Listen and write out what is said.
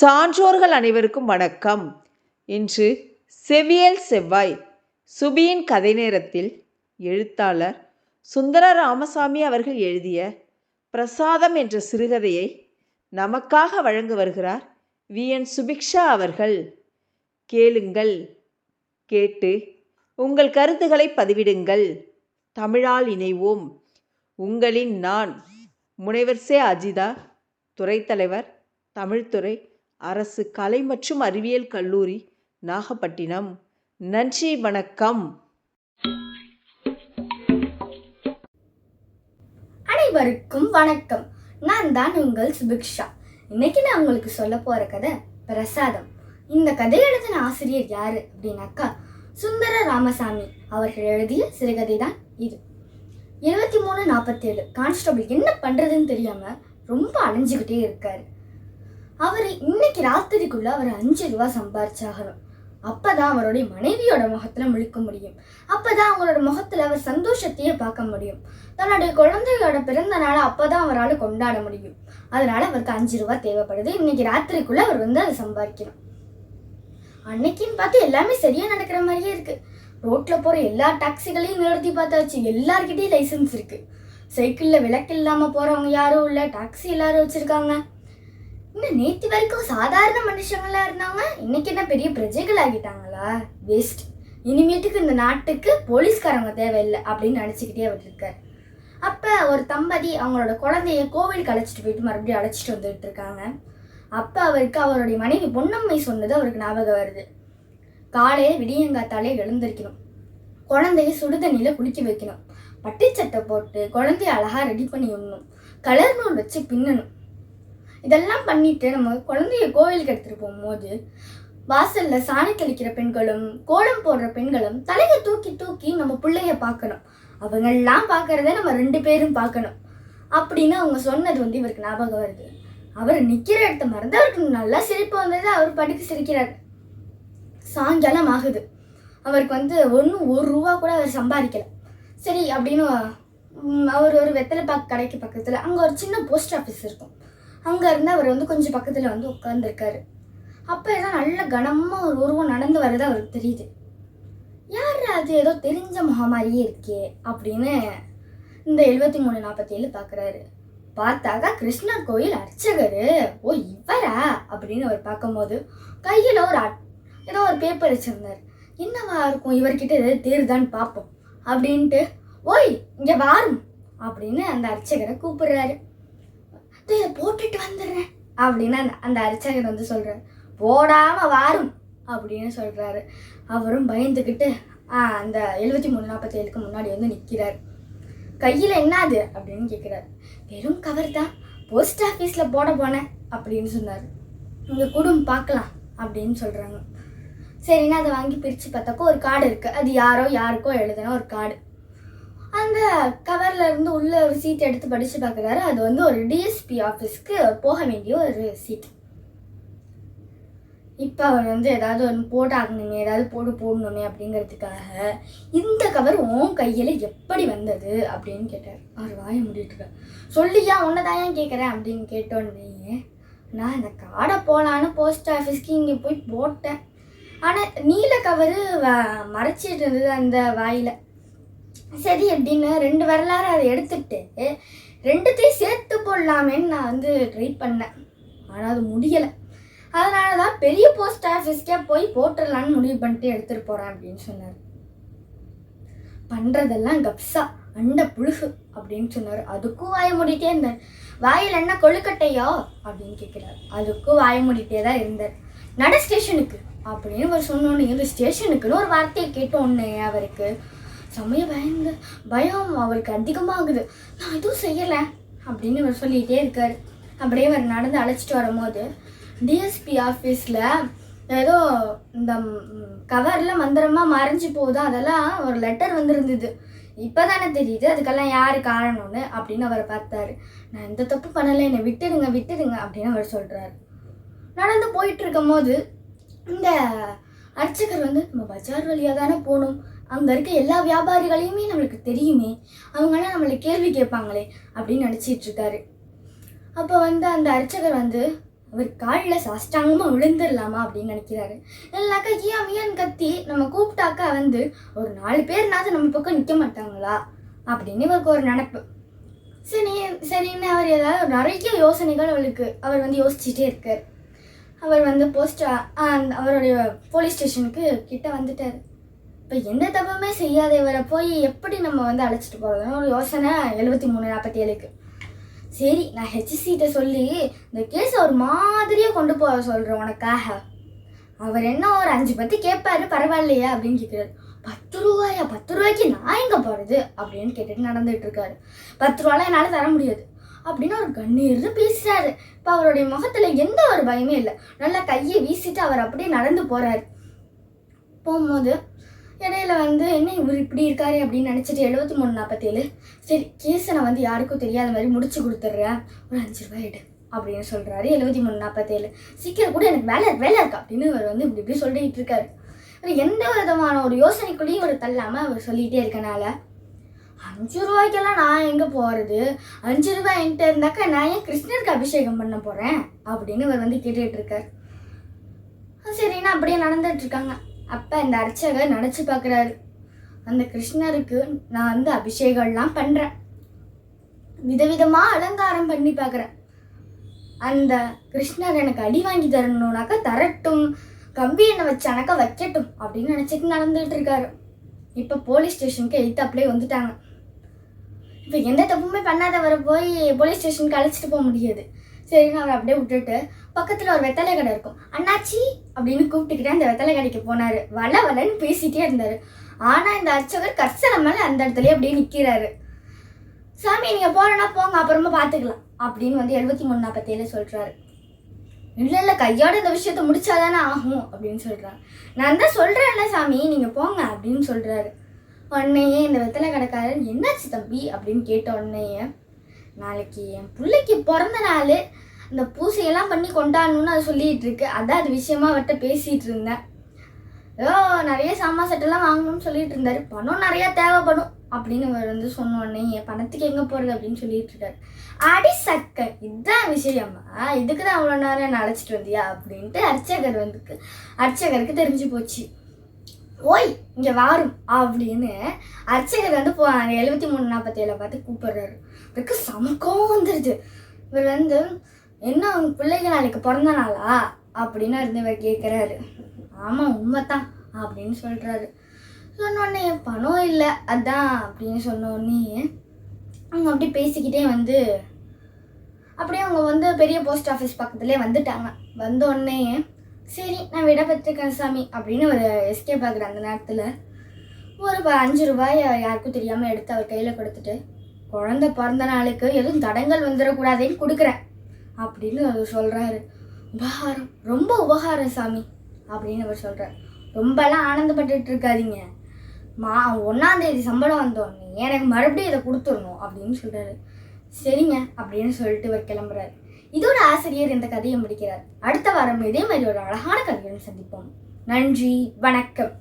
சான்றோர்கள் அனைவருக்கும் வணக்கம். இன்று செவியல் செவ்வாய் சுபியின் கதை நேரத்தில் எழுத்தாளர் சுந்தர ராமசாமி அவர்கள் எழுதிய பிரசாதம் என்ற சிறுகதையை நமக்காக வழங்க வருகிறார் வி. என். சுபிக்ஷா அவர்கள். கேளுங்கள் கேட்டு உங்கள் கருத்துக்களை பதிவிடுங்கள். தமிழால் இணைவோம். உங்களின் நான் முனைவர் சே. அஜிதா துறைத்தலைவர் தமிழ்துறை அரசு கலை மற்றும் அறிவியல் கல்லூரி நாகப்பட்டினம். நன்றி வணக்கம். அனைவருக்கும் வணக்கம். நான் தான் உங்கள் சுபிக்ஷா. இன்னைக்கு நான் உங்களுக்கு சொல்ல போற கதை பிரசாதம். இந்த கதை எழுதின ஆசிரியர் யாரு அப்படின்னாக்கா சுந்தர ராமசாமி அவர்கள் எழுதிய சிறுகதை தான் இது. இருபத்தி மூணு நாற்பத்தேழு கான்ஸ்டபிள் என்ன பண்றதுன்னு தெரியாம ரொம்ப அலைஞ்சுக்கிட்டே இருக்காரு. அவர் இன்னைக்கு ராத்திரிக்குள்ள அவர் அஞ்சு ரூபா சம்பாரிச்சாகணும். அப்பதான் அவருடைய மனைவியோட முகத்துல முழிக்க முடியும். அப்பதான் அவங்களோட முகத்துல அவர் சந்தோஷத்தையே பார்க்க முடியும். தன்னுடைய குழந்தையோட பிறந்த நாளை அப்பதான் அவரால் கொண்டாட முடியும். அதனால அவருக்கு அஞ்சு ரூபா தேவைப்படுது. இன்னைக்கு ராத்திரிக்குள்ள அவர் வந்து அதை சம்பாதிக்கணும் அன்னைக்குன்னு பார்த்து எல்லாமே சரியா நடக்கிற மாதிரியே இருக்கு. ரோட்ல போற எல்லா டாக்ஸிகளையும் நிறுத்தி பார்த்தாச்சு எல்லார்கிட்டயும் லைசென்ஸ் இருக்கு. சைக்கிள்ல விளக்கு இல்லாம போறவங்க யாரும் இல்ல டாக்ஸி எல்லாரும் வச்சிருக்காங்க. இன்னும் நேற்று வரைக்கும் சாதாரண மனுஷங்களா இருந்தாங்க இன்னைக்கு என்ன பெரிய பிரஜைகள் ஆகிட்டாங்களா வேஸ்ட் இனிமேட்டுக்கு இந்த நாட்டுக்கு போலீஸ்காரங்க தேவையில்லை அப்படின்னு நினச்சிக்கிட்டே அவர் இருக்கார் அப்போ ஒரு தம்பதி அவங்களோட குழந்தைய கோவிலுக்கு அழைச்சிட்டு போயிட்டு மறுபடியும் அழைச்சிட்டு வந்துட்டு இருக்காங்க. அப்போ அவருக்கு அவருடைய மனைவி பொன்னம்மை சொன்னது அவருக்கு ஞாபகம் வருது. காலையில் விடியங்காத்தாலே எழுந்திருக்கணும். குழந்தைய சுடுதண்ணியில் குளிக்க வைக்கணும். பட்டிச்சட்டை போட்டு குழந்தைய அழகாக ரெடி பண்ணி விடணும் கலர் நூல் வச்சு பின்னணும். இதெல்லாம் பண்ணிட்டு நம்ம குழந்தைய கோவிலுக்கு எடுத்துட்டு போகும்போது வாசல்ல சாணி தெளிக்கிற பெண்களும் கோலம் போடுற பெண்களும் தலையை தூக்கி தூக்கி நம்ம பிள்ளைய பார்க்கணும். அவங்கெல்லாம் பார்க்கறத நம்ம ரெண்டு பேரும் பார்க்கணும். அப்படின்னு அவங்க சொன்னது வந்து இவருக்கு ஞாபகம் வருது. அவர் நிக்கிற இடத்த மறந்து அவருக்கு நல்லா சிரிப்பு வந்தது. அவர் படிக்க சிரிக்கிறார். சாயங்காலம் ஆகுது. அவருக்கு வந்து ஒன்றும் ஒரு ரூபா கூட அவர் சம்பாதிக்கல. சரி அப்படின்னு அவர் ஒரு வெத்தலை பாக்கு கடைக்கு பக்கத்தில் அங்கே ஒரு சின்ன போஸ்ட் ஆஃபீஸ் இருக்கும். அங்கே இருந்து அவர் வந்து கொஞ்சம் பக்கத்தில் வந்து உட்காந்துருக்காரு அப்போ ஏதோ நல்ல கனமாக ஒரு உருவம் நடந்து வர்றது அவருக்கு தெரியுது. யார் அது? ஏதோ தெரிஞ்ச முகம் மாதிரியே இருக்கே அப்படின்னு இந்த எழுபத்தி மூணு நாற்பத்தி ஏழு பார்க்குறாரு பார்த்தாக்கா கிருஷ்ணர் கோயில் அர்ச்சகர். ஓ இவரா? அப்படின்னு அவர் பார்க்கும்போது கையில் ஒரு அட்- ஏதோ ஒரு பேப்பர் வச்சுருந்தார். என்னவா இருக்கும்? இவர்கிட்ட ஏதாவது தேருதான்னு பார்ப்போம். அப்படின்ட்டு ஓய் இங்கே வாரும் அப்படின்னு அந்த அர்ச்சகரை கூப்பிடுறாரு. "இதோ போட்டுட்டு வந்துடுறேன். அப்படின்னு அந்த அந்த அர்ச்சகர் வந்து சொல்கிறார் போடாம வாரும் அப்படின்னு சொல்கிறாரு அவரும் பயந்துக்கிட்டு ஆ, அந்த எழுபத்தி மூணு நாற்பத்தேழுக்கு முன்னாடி வந்து நிற்கிறார் கையில் என்னது அப்படின்னு கேட்குறாரு வெறும் கவர் தான். போஸ்ட் ஆஃபீஸில் போட போனேன் அப்படின்னு சொன்னார். உங்கள் குடும்பம் பார்க்கலாம் அப்படின்னு சொல்கிறாங்க சரின்னா அதை வாங்கி பிரித்து பார்த்தாக்கோ ஒரு கார்டு இருக்குது அது யாரோ யாருக்கோ எழுதின ஒரு கார்டு அந்த கவர்ல இருந்து உள்ள ஒரு சீட் எடுத்து படிச்சு பார்க்குறாரு. அது வந்து ஒரு டிஎஸ்பி ஆஃபீஸ்க்கு போக வேண்டிய ஒரு சீட் இப்போ அவர் வந்து ஏதாவது ஒன்று போட்டாகணுமே ஏதாவது போட்டு போடணுமே அப்படிங்கிறதுக்காக இந்த கவர் உன் கையில் எப்படி வந்தது அப்படின்னு கேட்டார். அவர் வாய முடிட்டுருக்கார் சொல்லியா உன்னை தான் ஏன் கேட்குறேன் அப்படின்னு கேட்டோன்னே நான் இந்த காடை போகலான்னு போஸ்ட் ஆஃபீஸ்க்கு இங்கே போய் போட்டேன். ஆனால் நீல கவரு வ- மறைச்சிட்டு இருந்தது அந்த வாயில். சரி அப்படின்னு ரெண்டு வரலாறு அதை எடுத்துட்டு ரெண்டுத்தையும் சேர்த்து போடலாமேன்னு நான் வந்து ட்ரை பண்ணேன். ஆனால் அது முடியலை. அதனால தான் பெரிய போஸ்ட் ஆஃபீஸ்க்கே போய் போட்டுடலான்னு முடிவு பண்ணிட்டு எடுத்துகிட்டு போகிறேன் அப்படின்னு சொன்னார். பண்ணுறதெல்லாம் கப்ஸா அண்ட புழுகு அப்படின்னு சொன்னார். அதுக்கும் வாய மூடிட்டே இருந்தார். வாயில் என்ன கொழுக்கட்டையோ அப்படின்னு கேட்குறாரு அதுக்கும் வாய மூடிட்டே தான் இருந்தார். நட ஸ்டேஷனுக்கு அப்படின்னு அவர் சொன்னோன்னே இந்த ஸ்டேஷனுக்குன்னு ஒரு வார்த்தையை கேட்டோன்னே அவருக்கு செம்மைய பயந்து பயம் அவருக்கு அதிகமாகுது. நான் எதுவும் செய்யலை அப்படின்னு அவர் சொல்லிகிட்டே இருக்கார். அப்படியே அவர் நடந்து அழைச்சிட்டு வரும்போது டிஎஸ்பி ஆஃபீஸில் ஏதோ இந்த கவரில் மந்திரமாக மறைஞ்சு போதும் அதெல்லாம் ஒரு லெட்டர் வந்திருந்தது. இப்போ தானே தெரியுது அதுக்கெல்லாம் யார் காரணம்னு அப்படின்னு அவர் பார்த்தாரு. நான் எந்த தப்பு பண்ணலை என்னை விட்டுடுங்க விட்டுடுங்க அப்படின்னு அவர் சொல்கிறாரு நடந்து போயிட்டு இருக்கும்போது இந்த அர்ச்சகர் வந்து நம்ம பஜார் வழியாக தானே போகணும்? அங்கே இருக்க எல்லா வியாபாரிகளையுமே நம்மளுக்கு தெரியுமே. அவங்களாம் நம்மளை கேள்வி கேட்பாங்களே அப்படின்னு நினச்சிட்டு இருக்காரு. அப்போ வந்து அந்த அர்ச்சகர் வந்து அவர் காலில் சாஷ்டாங்கமாக விழுந்துடலாமா அப்படின்னு நினைக்கிறாரு. எல்லாக்கா ஏன் மியான் கத்தி? நம்ம கூப்பிட்டாக்கா வந்து ஒரு நாலு பேர்னாவது நம்ம பக்கம் நிற்க மாட்டாங்களா? அப்படின்னு இவருக்கு ஒரு நினப்பு. சரி சரின்னு அவர் ஏதாவது நிறைய யோசனைகள் அவளுக்கு அவர் வந்து யோசிச்சுட்டே இருக்கார். அவர் வந்து போஸ்ட் அவருடைய போலீஸ் ஸ்டேஷனுக்கு கிட்ட வந்துட்டார். இப்போ எந்த தப்புமே செய்யாத இவரை போய் எப்படி நம்ம வந்து அழைச்சிட்டு போகிறதுன்னு ஒரு யோசனை எழுபத்தி மூணு நாற்பத்தி ஏழுக்கு சரி நான் ஹெச்சிசிட்ட சொல்லி இந்த கேஸை ஒரு மாதிரியாக கொண்டு போக சொல்கிறேன் உனக்காக. அவர் என்ன ஒரு அஞ்சு பத்து கேட்பாரு பரவாயில்லையா அப்படின்னு கேட்குறாரு பத்து ரூபாயா? பத்து ரூபாய்க்கு நான் எங்கே போகிறது அப்படின்னு கேட்டுட்டு நடந்துட்டு இருக்காரு. பத்து ரூபாலாம் என்னால் தர முடியாது. அப்படின்னு அவர் கண்ணீர்னு பேசுகிறாரு இப்போ அவருடைய முகத்தில் எந்த ஒரு பயமே இல்லை. நல்லா கையை வீசிட்டு அவர் அப்படியே நடந்து போகிறாரு போகும்போது இடையில வந்து என்ன இவர் இப்படி இருக்காரு? அப்படின்னு நினச்சிட்டு எழுபத்தி மூணு நாற்பத்தேழு சரி கேஸை நான் வந்து யாருக்கும் தெரியாத மாதிரி முடிச்சு கொடுத்துட்றேன் ஒரு அஞ்சு ரூபாய் எடு அப்படின்னு சொல்கிறாரு எழுபத்தி மூணு நாற்பத்தேழு சீக்கிரம் கூட எனக்கு வேலை வேலை இருக்கு அப்படின்னு அவர் வந்து இப்படி இப்படி சொல்லிட்டு இருக்காரு. இவர் எந்த விதமான ஒரு யோசனைக்குள்ளேயும் இவர் தள்ளாமல் அவர் சொல்லிகிட்டே இருக்கனால அஞ்சு ரூபாய்க்கெல்லாம் நான் எங்கே போகிறது அஞ்சு ரூபாய் என்கிட்ட இருந்தாக்கா நான் ஏன் கிருஷ்ணருக்கு அபிஷேகம் பண்ண போகிறேன் அப்படின்னு இவர் வந்து கேட்டுகிட்டு இருக்கார். நான் அப்படியே நடந்துட்டு இருக்காங்க. அப்போ இந்த அர்ச்சகர் நினச்சி பார்க்குறாரு அந்த கிருஷ்ணருக்கு நான் வந்து அபிஷேகம்லாம் பண்ணுறேன் விதவிதமாக அலங்காரம் பண்ணி பார்க்குறேன் அந்த கிருஷ்ணர் எனக்கு அடி வாங்கி தரணும்னாக்கா தரட்டும். கம்பி எண்ணெய் வச்சானாக்கா வைக்கட்டும் அப்படின்னு நினச்சிட்டு நடந்துகிட்டு இருக்காரு. இப்போ போலீஸ் ஸ்டேஷனுக்கு எய்த்தாப்லேயே வந்துட்டாங்க. இப்போ எந்த தப்புமே பண்ணாதவரை போய் போலீஸ் ஸ்டேஷனுக்கு அழைச்சிட்டு போக முடியாது. சரின்னு அவரை அப்படியே விட்டுட்டு பக்கத்தில் ஒரு வெத்தலை கடை இருக்கும். அண்ணாச்சி அப்படின்னு கூப்பிட்டுக்கிட்டே அந்த வெத்தலை கடைக்கு போனார். வள வளன்னு பேசிகிட்டே இருந்தார். ஆனால் இந்த அர்ச்சகர் கர்சனை மேலே அந்த இடத்துலயே அப்படியே நிற்கிறாரு சாமி நீங்கள் போறேன்னா போங்க அப்புறமா பார்த்துக்கலாம் அப்படின்னு வந்து எழுபத்தி மூணு நாற்பத்தேழு சொல்கிறாரு இல்லை இல்லை கையோட இந்த விஷயத்த முடிச்சாதானே ஆகும் அப்படின்னு சொல்கிறாரு நான் தான் சொல்கிறேன்ல சாமி நீங்கள் போங்க அப்படின்னு சொல்கிறாரு உடனேயே இந்த வெத்தலை கடைக்காரர் என்னாச்சு தம்பி? அப்படின்னு கேட்ட உடனேயே நாளைக்கு என் பிள்ளைக்கு பிறந்த நாள் இந்த பூசையெல்லாம் பண்ணி கொண்டாடணும்னு அது சொல்லிட்டு இருக்கு அதான் அது விஷயமா அவர்கிட்ட பேசிட்டு இருந்தேன் ஏதோ நிறைய சாமா செட்டெல்லாம் வாங்கணும்னு சொல்லிட்டு இருந்தாரு பணம் நிறைய தேவைப்படும் அப்படின்னு அவர் வந்து சொன்னோடனே என் பணத்துக்கு எங்கே போகிறது? அப்படின்னு சொல்லிட்டு இருக்காரு அடி சக்க இதுதான் விஷயமா? இதுக்கு தான் அவ்வளோ நேரம் என்ன அழைச்சிட்டு வந்தியா? அப்படின்ட்டு அர்ச்சகர் வந்துக்கு அர்ச்சகருக்கு தெரிஞ்சு போச்சு. ஓய் இங்கே வாரும் அப்படின்னு அர்ச்சகர் வந்து போ எழுபத்தி மூணு நாற்பத்தேழை பார்த்து கூப்பிடுறாரு. இவருக்கு சமக்கம் வந்துடுது இவர் வந்து என்ன உங்க பிள்ளைங்க நாளைக்கு பிறந்த நாளா? அப்படின்னு இருந்தவர் கேட்குறாரு ஆமாம் உண்மைதான் அப்படின்னு சொல்கிறாரு சொன்னோடனே பணம் இல்லை அதான் அப்படின்னு சொன்னோடனே அவங்க அப்படியே பேசிக்கிட்டே வந்து அப்படியே அவங்க வந்து பெரிய போஸ்ட் ஆஃபீஸ் பக்கத்துலேயே வந்துட்டாங்க. வந்த உடனே சரி நான் விட பெற்றுக்கேன் சாமி அப்படின்னு ஒரு எஸ்கேப் ஆகுற அந்த நேரத்தில். ஒரு அஞ்சு ரூபாய் யாருக்கும் தெரியாமல் எடுத்து அவர் கையில் கொடுத்துட்டு குழந்த பிறந்த நாளுக்கு எதுவும் தடங்கள் வந்துடக்கூடாதேன்னு கொடுக்குறேன். அப்படின்னு அவர் சொல்கிறாரு உபகாரம் ரொம்ப உபகாரம் சாமி அப்படின்னு அவர் சொல்கிறார் ரொம்பலாம் ஆனந்தப்பட்டுட்டு இருக்காதீங்க. மா ஒன்றாந்தேதி சம்பளம் வந்தோடனே எனக்கு மறுபடியும் இதை கொடுத்துடணும் அப்படின்னு சொல்கிறாரு சரிங்க அப்படின்னு சொல்லிட்டு இவர் கிளம்புறாரு. இதோட ஆசிரியர் இந்த கதையை முடிக்கிறார். அடுத்த வாரம் இதே மாதிரி ஒரு அழகான கதையுடன் சந்திப்போம். நன்றி வணக்கம்.